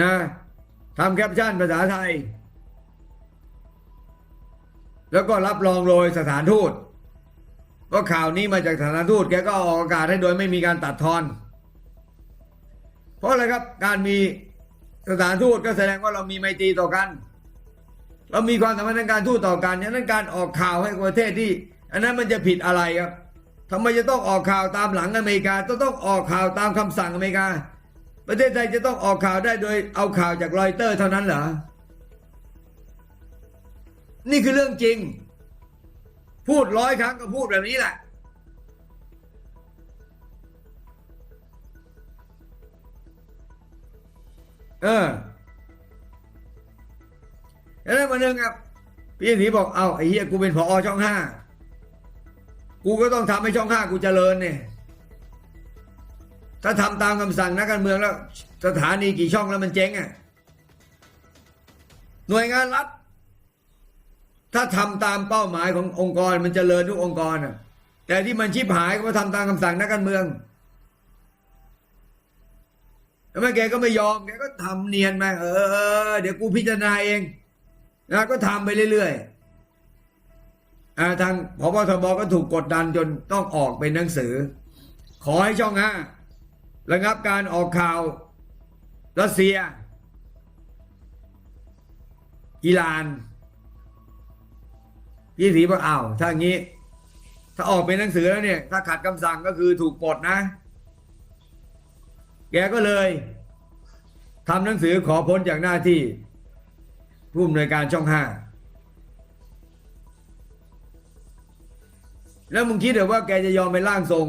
นะทำแคปชั่นภาษาไทย แล้วก็รับรองโดยสถานทูตว่าข่าวนี้มาจากสถานทูตแกก็ออกอากาศให้โดยไม่มีการตัดทอน เพราะอะไรครับการมีสถานทูตก็แสดงว่าเรามีไมตรีต่อกัน เรามีความสัมพันธ์ทางการทูตต่อกันฉะนั้นการออกข่าวให้ประเทศที่ อันนั้นมันจะผิดอะไรครับทำไมจะต้องออกข่าวตามหลังอเมริกาต้องต้องออกข่าวตามคำสั่งอเมริกา ประเทศไทยจะต้องออกข่าวได้โดยเอาข่าวจากรอยเตอร์เท่านั้นเหรอ นี่คือเรื่องจริง พูดร้อยครั้งก็พูดแบบนี้แหละ เออแล้ววันหนึ่งครับพี่สีบอกเอาไอ้เหี้ยกูเป็นผอช่องห้ากูก็ต้องทำให้ช่องห้ากูเจริญเนี่ย ถ้าทำตามคำสั่งนักการเมืองแล้ว สถานีกี่ช่องแล้วมันเจ๊งอะหน่วยงานรัฐ ถ้าทำตามเป้าหมายขององค์กรมันจเจริญทุกองค์กรอะ แต่ที่มันชิบหายก็เพราะทำตามคำสั่งนักการเมืองแล้วแม่แกก็ไม่ยอมแกก็ทำเนียนมาเออเดี๋ยวกูพิจารณาเองนะก็ทำไปเรื่อยๆอทางพบทบก็ถูกกดดันจนต้องออกเป็นหนังสือ ขอให้ช่องห้า ระงับการออกข่าวรัสเซีย อิหร่านพี่สีบอกอ้าวถ้างี้ ถ้าออกเป็นหนังสือแล้วเนี่ย ถ้าขัดคำสั่งก็คือถูกปลดนะ แกก็เลยทำหนังสือขอพ้นจากหน้าที่ ผู้อำนวยการช่องห้าแล้วมึงคิดเหรอว่าแกจะยอมเป็นร่างทรง